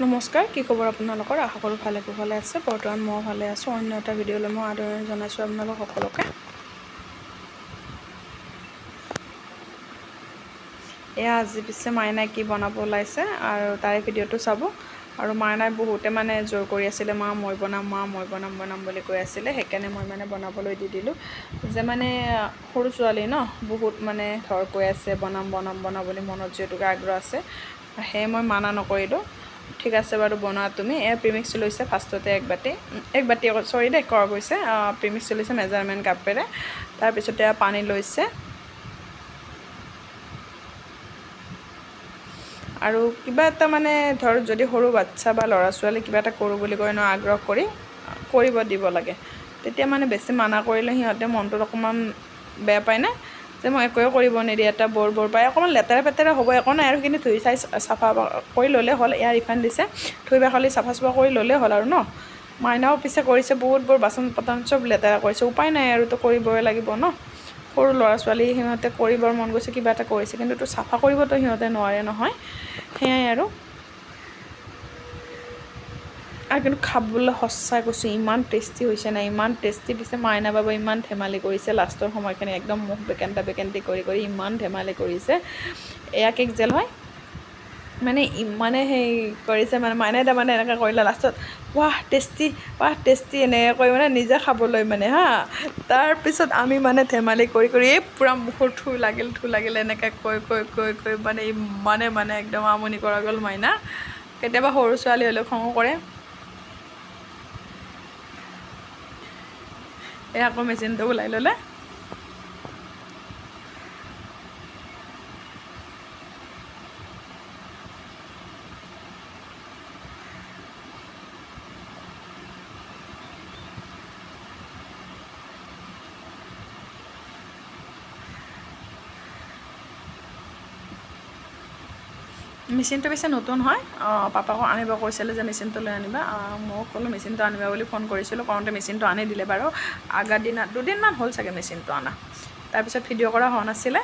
নমস্কাৰ কি খবৰ আপোনালোকৰ? আশা কৰোঁ ভালে কুশলে আছে। বৰ্তমান মই ভালে আছোঁ। অন্য এটা ভিডিঅ'লৈ মই আদৰণি জনাইছোঁ আপোনালোক সকলোকে। এয়া আজি পিছে মাইনাই কি বনাব ওলাইছে আৰু তাৰে ভিডিঅ'টো চাব। আৰু মাইনাই বহুতে মানে জোৰ কৰি আছিলে মা মই বনাম মা মই বনাম বনাম বুলি কৈ আছিলে। সেইকাৰণে মই মানে বনাবলৈ দি দিলোঁ। যে মানে সৰু ছোৱালী ন বহুত মানে ধৰ কৈ আছে বনাম বনাম বনাম বুলি মনত যিহেতুকে আগ্ৰহ আছে। সেয়ে মই মানা নকৰিলোঁ। ঠিক আছে বাৰু, বনোৱা তুমি। এয়া প্ৰিমিক্স লৈছে ফাৰ্ষ্টতে এক বাতি। এক বাতি চৰি দেই, কৰ গৈছে? প্ৰিমিক্স লৈছে মেজাৰমেণ্ট কাপেৰে। তাৰপিছতে পানী লৈছে। আৰু কিবা এটা মানে ধৰ, যদি সৰু বাচ্ছা বা ল'ৰা ছোৱালী কিবা এটা কৰোঁ বুলি কয় ন, আগ্ৰহ কৰি কৰিব দিব লাগে। তেতিয়া মানে বেছি মানা কৰিলে সিহঁতে মনটোত অকণমান বেয়া পায় না? যে মই একোৱে কৰিব নিদিয়ে এটা বৰ বৰ পায় অকণমান লেতেৰা পেতেৰা হ'ব, একো নাই আৰু সেইখিনি ধুই চাই চাফা কৰি ল'লে হ'ল, এয়া ৰিফাইন দিছে। ধুই বাখলি চাফা চাফা কৰি ল'লে হ'ল আৰু ন? মাইনাও পিছে কৰিছে, বহুত বৰ বাচন পতন চব লেতেৰা কৰিছে, উপায় নাই আৰু তো কৰিবই লাগিব ন? সৰু ল'ৰা ছোৱালী সিহঁতে কৰিবৰ মন গৈছে, কিবা এটা কৰিছে, কিন্তু তো চাফা কৰিবতো সিহঁতে নোৱাৰে নহয়। সেয়াই আৰু। আৰু কিন্তু খাবলৈ সঁচাই কৈছোঁ ইমান টেষ্টি হৈছে নাই ইমান টেষ্টি দিছে মাইনা বাবা ইমান ধেমালি কৰিছে লাষ্টৰ সময়খিনি একদম মুখ বেকেণ্টা বেকেণ্টি কৰি কৰি ইমান ধেমালি কৰিছে। এয়া কেক জেল হয়। মানে ইমানে হেৰি কৰিছে মানে মাইনাই তাৰমানে এনেকৈ কৰিলে লাষ্টত ৱাহ টেষ্টি ৱাহ টেষ্টি এনেকৈ কৰি মানে নিজে খাবলৈ মানে হা। তাৰপিছত আমি মানে ধেমালি কৰি কৰি এই পূৰা মুখৰ থু লাগিল থু লাগিল এনেকৈ কৈ কৈ কৈ কৈ মানে ইমানে মানে একদম আমনি কৰা গ'ল মাইনা। কেতিয়াবা সৰু ছোৱালী হ'লেও খঙো কৰে। এই আকৌ মেচিনটো ওলাই ল'লে মেচিনটো পিছে নতুন হয়। পাপাকো আনিব কৈছিলে যে মেচিনটো লৈ আনিবা মই ক'লোঁ মেচিনটো আনিবা বুলি ফোন কৰিছিলোঁ। কওঁতে মেচিনটো আনি দিলে বাৰু। আগা দিনা দুদিনমান হ'ল চাগে মেচিনটো অনা। তাৰপিছত ভিডিঅ' কৰা হোৱা নাছিলে।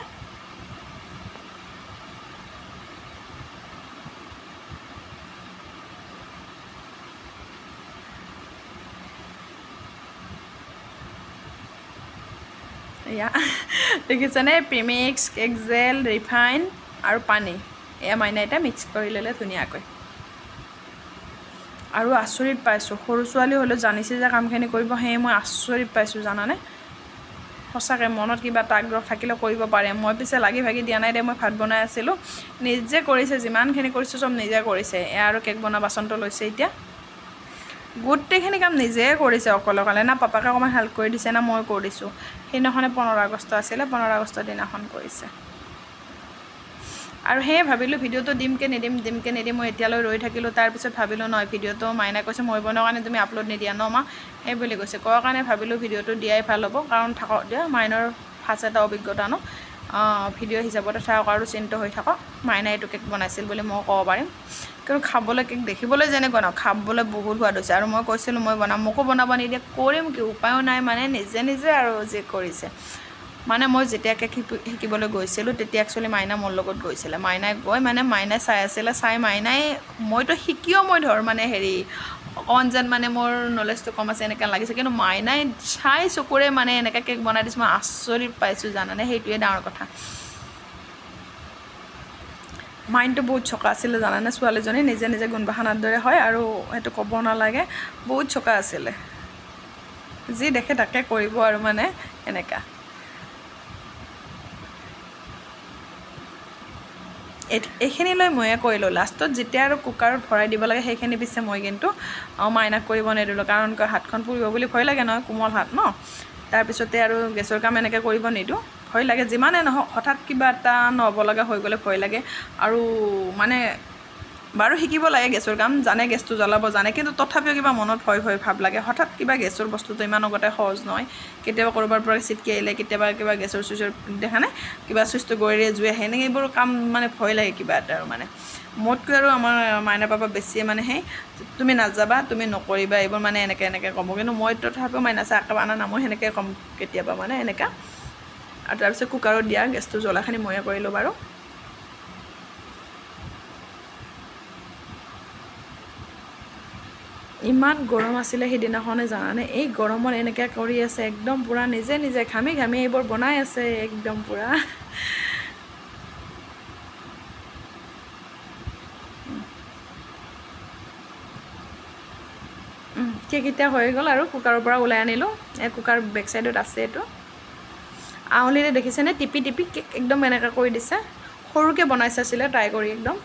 দেখিছেনে? প্ৰিমিক্স জেল ৰিফাইন আৰু পানী। এয়া মাইনা এটা মিক্স কৰি ল'লে ধুনীয়াকৈ। আৰু আচৰিত পাইছোঁ সৰু ছোৱালী হ'লেও জানিছে যে কামখিনি কৰিব সেয়ে মই আচৰিত পাইছোঁ জানানে? সঁচাকৈ মনত কিবা এটা আগ্ৰহ থাকিলে কৰিব পাৰে। মই পিছে লাগি ভাগি দিয়া নাই দে মই ভাত বনাই আছিলোঁ। নিজে কৰিছে যিমানখিনি কৰিছোঁ চব নিজে কৰিছে। এয়া আৰু কেক বনোৱা বাচনটো লৈছে এতিয়া। গোটেইখিনি কাম নিজে কৰিছে অকলে অকলে না পাপাকে অকণমান হেল্প কৰি দিছে না মই কৰিছোঁ সেইদিনাখনে পোন্ধৰ আগষ্ট আছিলে পোন্ধৰ আগষ্টৰ দিনাখন কৰিছে। আৰু সেয়ে ভাবিলোঁ ভিডিঅ'টো দিমকৈ নিদিম দিমকৈ নিদিম মই এতিয়ালৈ ৰৈ থাকিলোঁ। তাৰপিছত ভাবিলোঁ নহয় ভিডিঅ'টো মাইনাই কৈছে মই বনোৱাৰ কাৰণে তুমি আপলোড নিদিয়া ন মা? সেই বুলি কৈছে। কোৱাৰ কাৰণে ভাবিলোঁ ভিডিঅ'টো দিয়াই ভাল হ'ব কাৰণ থাকক দিয়া মাইনৰ ফাৰ্ষ্ট এটা অভিজ্ঞতা ন। ভিডিঅ' হিচাপতে থাকক আৰু চিন্ত হৈ থাকক। মাইনাই এইটো কেক বনাইছিল বুলি মই ক'ব পাৰিম। কিন্তু খাবলৈ কেক দেখিবলৈ যেনেকুৱা ন খাবলৈ বহুত সোৱাদ হৈছে। আৰু মই কৈছিলোঁ মই বনাম মোকো বনাব নিদিয়ে কৰিম কি? উপায়ো নাই মানে নিজে নিজে আৰু যি কৰিছে। মানে মই যেতিয়া কেক শিকিবলৈ গৈছিলোঁ, তেতিয়া একচুৱেলি মাইনা মোৰ লগত গৈছিলে। মাইনাই গৈ মানে মাইনাই চাই আছিলে, চাই মাইনাই মইতো শিকিও মই ধৰ মানে হেৰি অকণমান যেন মানে মোৰ নলেজটো কম আছে এনেকৈ লাগিছে। কিন্তু মাইনাই চাই চকুৰে মানে এনেকৈ কেক বনাই দিছোঁ, মই আচৰিত পাইছোঁ জানানে? সেইটোৱে ডাঙৰ কথা। মাইণ্ডটো বহুত চকা আছিলে জানানে? ছোৱালীজনী নিজে নিজে গুণবাসনাৰ দৰে হয় আৰু সেইটো ক'ব নালাগে, বহুত চকা আছিলে। যি দেখে তাকে কৰিব আৰু মানে এনেকুৱা এইখিনি লৈ ময়ে কৰিলোঁ। লাষ্টত যেতিয়া আৰু কুকাৰত ভৰাই দিব লাগে সেইখিনি পিছে মই কিন্তু মাইনাক কৰিব নিদিলোঁ। কাৰণ হাতখন পুৰিব বুলি ভয় লাগে নহয় কোমল হাত ন? তাৰপিছতে আৰু গেছৰ কাম এনেকৈ কৰিব নিদিওঁ। ভয় লাগে যিমানে নহওক হঠাৎ কিবা এটা নহ'ব লগা হৈ গ'লে ভয় লাগে। আৰু মানে বাৰু শিকিব লাগে গেছৰ কাম জানে গেছটো জ্বলাব জানে কিন্তু তথাপিও কিবা মনত ভয় ভয় ভাৱ লাগে। হঠাৎ কিবা গেছৰ বস্তুটো ইমান আগতে সহজ নহয়। কেতিয়াবা ক'ৰবাৰ পৰা চিটকি আহিলে কেতিয়াবা কিবা গেছৰ চুইচৰ দেখা নাই কিবা চুইচটো গৰিৰে জুই আহে এনেকৈ এইবোৰ কাম মানে ভয় লাগে কিবা এটা আৰু মানে। মোতকৈ আৰু আমাৰ মাইনা পাপা বেছিয়ে মানে সেই তুমি নাযাবা তুমি নকৰিবা এইবোৰ মানে এনেকৈ এনেকৈ ক'ব। কিন্তু মই তথাপিও মাইনা চাহ একাপ আনা নামো সেনেকৈ ক'ম কেতিয়াবা মানে এনেকুৱা আৰু তাৰপিছত কুকাৰত দিয়া গেছটো জ্বলাখিনি ময়ে কৰিলোঁ বাৰু। ইমান গৰম আছিলে সেইদিনাখনে জানানে? এই গৰমত এনেকৈ কৰি আছে একদম পূৰা নিজে নিজে ঘামি ঘামি এইবোৰ বনাই আছে একদম পূৰা। এতিয়া হৈ গ'ল আৰু কুকাৰৰ পৰা ওলাই আনিলোঁ। এই কুকাৰ বেক চাইডত আছে এইটো। আঙুলিৰে দেখিছেনে? টিপি টিপি কেক একদম এনেকৈ কৰি দিছে। সৰুকৈ বনাই চাইছিলে ট্ৰাই কৰি একদম।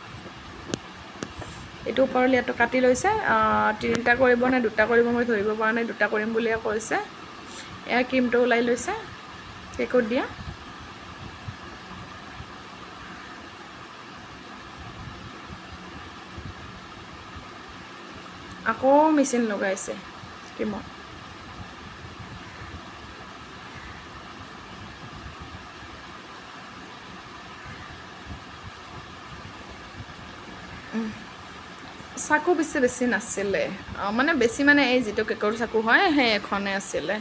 এইটো ওপৰৰ লেয়াৰটো কাটি লৈছে। তিনিটা কৰিব নে দুটা কৰিব মই ধৰিব পৰা নাই দুটা কৰিম বুলিয়ে কৈছে। এয়া ক্ৰীমটো ওলাই লৈছে কেকত দিয়া। আকৌ মেচিন লগাইছে ক্ৰীমত। চাকু বেছি বেছি নাছিলে। মানে বেছি মানে এই যিটো কেকৰ চাকু হয় সেই এখনে আছিলে।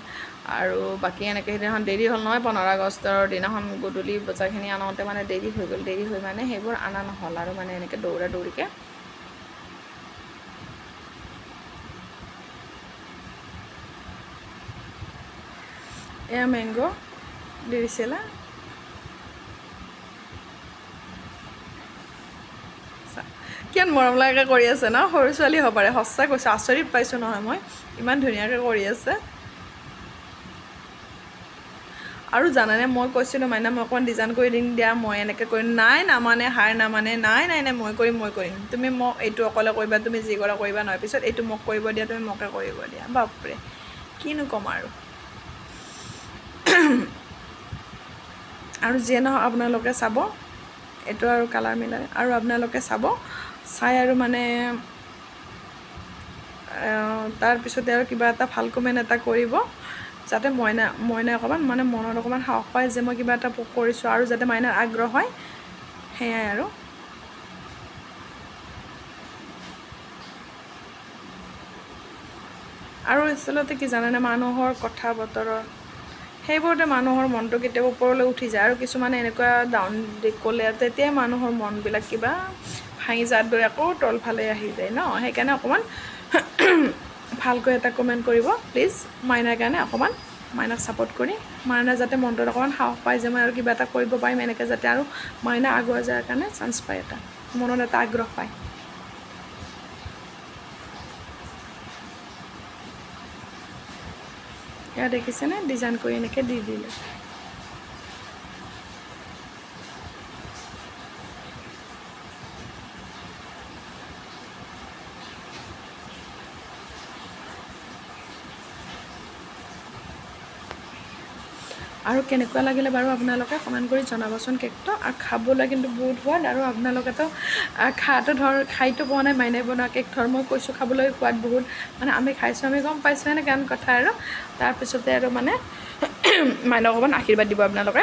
আৰু বাকী এনেকৈ সেইদিনাখন দেৰি হ'ল নহয় পোন্ধৰ আগষ্টৰ দিনাখন গধূলি বজাৰখিনি আনোতে মানে দেৰি হৈ গ'ল দেৰি হৈ মানে সেইবোৰ অনা নহ'ল আৰু মানে এনেকৈ দৌৰা দৌৰিকৈ। এয়া মেংগ' দি দিছিলে? কিমান মৰম লগাকৈ কৰি আছে ন? সৰু ছোৱালী হ'ব পাৰে। সঁচা কৈছোঁ আচৰিত পাইছোঁ নহয় মই। ইমান ধুনীয়াকৈ কৰি আছে। আৰু জানানে মই কৈছিলোঁ মাইনা মই অকণমান ডিজাইন কৰি দিম দিয়া। মই এনেকৈ কৰিম। নাই নামানে হাৰ নামানে। নাই নাই নাই মই কৰিম মই কৰিম। তুমি মোক এইটো অকলে কৰিবা তুমি যি কৰা কৰিবা নহয়। পিছত এইটো মোক কৰিব দিয়া তুমি মোকে কৰিব দিয়া। বাপৰে কিনো ক'ম আৰু। আৰু যিয়ে নহওক আপোনালোকে চাব। এইটো আৰু কালাৰ মিলাই। আৰু আপোনালোকে চাব। চাই আৰু মানে তাৰপিছতে আৰু কিবা এটা ভাল কমেণ্ট এটা কৰিব যাতে মইনা মইনাই অকণমান মানে মনত অকণমান সাহস পায় যে মই কিবা এটা কৰিছোঁ আৰু যাতে মাইনাৰ আগ্ৰহ হয় সেয়াই আৰু। আৰু আচলতে কি জানেনে মানুহৰ কথা বতৰত সেইবোৰতে মানুহৰ মনটো কেতিয়াবা ওপৰলৈ উঠি যায় আৰু কিছুমানে এনেকুৱা ডাউন ক'লে তেতিয়াই মানুহৰ মনবিলাক কিবা ভাঙি যাত গৈ আকৌ তলফালে আহি যায় ন? সেইকাৰণে অকণমান ভালকৈ এটা কমেণ্ট কৰিব প্লিজ মাইনাৰ কাৰণে অকণমান মাইনাক ছাপোৰ্ট কৰি। মাইনা যাতে মনটোত অকণমান সাহস পায় যে মই আৰু কিবা এটা কৰিব পাৰিম এনেকৈ যাতে আৰু মাইনা আগুৱাই যোৱাৰ কাৰণে চান্স পায় এটা মনত এটা আগ্ৰহ পায়। এয়া দেখিছেনে? ডিজাইন কৰি এনেকৈ দি দিলে। আৰু কেনেকুৱা লাগিলে বাৰু আপোনালোকে কমেণ্ট কৰি জনাবচোন কেকটো। আৰু খাবলৈ কিন্তু বহুত সোৱাদ আৰু আপোনালোকেতো খাটো ধৰ খাইতো পোৱা নাই মাইনাই বনোৱা কেক ধৰ মই কৈছোঁ খাবলৈ সোৱাদ বহুত। মানে আমি খাইছোঁ আমি গম পাইছোঁ আন কথা আৰু। তাৰপিছতে আৰু মানে মাইনাক অকণমান আশীৰ্বাদ দিব আপোনালোকে।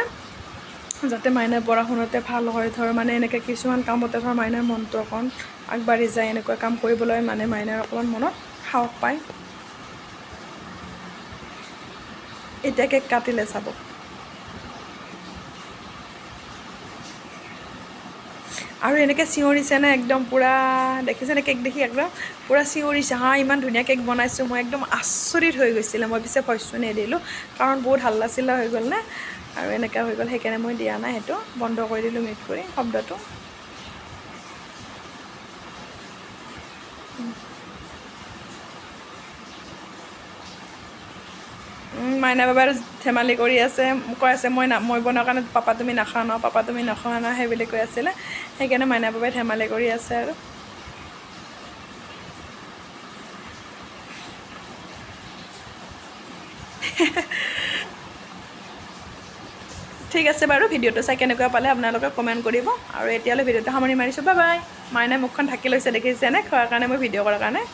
যাতে মাইনাৰ পঢ়া শুনাতে ভাল হয় ধৰ মানে এনেকৈ কিছুমান কামতে ধৰ মাইনাৰ মনটো অকণ আগবাঢ়ি যায় এনেকুৱা কাম কৰিবলৈ মানে মাইনাৰ অকণমান মনত সাহস পায়। এতিয়া কেক কাটিলে চাব। আৰু এনেকৈ চিঞৰিছেনে একদম পূৰা দেখিছেনে কেক দেখি একদম? পূৰা চিঞৰিছে হা, ইমান ধুনীয়া কেক বনাইছোঁ। মই একদম আচৰিত হৈ গৈছিলে। মই পিছে ভইচটো নিদিলোঁ, কাৰণ বহুত হাল্লা চিল্লা হৈ গ'ল নে। আৰু এনেকৈ হৈ গ'ল, সেইকাৰণে মই দিয়া নাই সেইটো। বন্ধ কৰি দিলোঁ মিউট কৰি শব্দটো। মাইনা বাবাই ধেমালি কৰি আছে, কৈ আছে, মই না, মই বনোৱাৰ কাৰণে পাপা তুমি নাখোৱা ন, পাপা তুমি নোখোৱা ন সেই বুলি কৈ আছিলে। সেইকাৰণে মাইনা বাবাই ধেমালি কৰি আছে আৰু। ঠিক আছে বাৰু, ভিডিঅ'টো চাই কেনেকুৱা পালে আপোনালোকে কমেণ্ট কৰিব। আৰু এতিয়ালৈ ভিডিঅ'টো সামৰি মাৰিছোঁ। Bye bye. মাইনাই মুখখন ঢাকি লৈছে দেখিছেনে খোৱাৰ কাৰণে মই ভিডিঅ' কৰাৰ কাৰণে।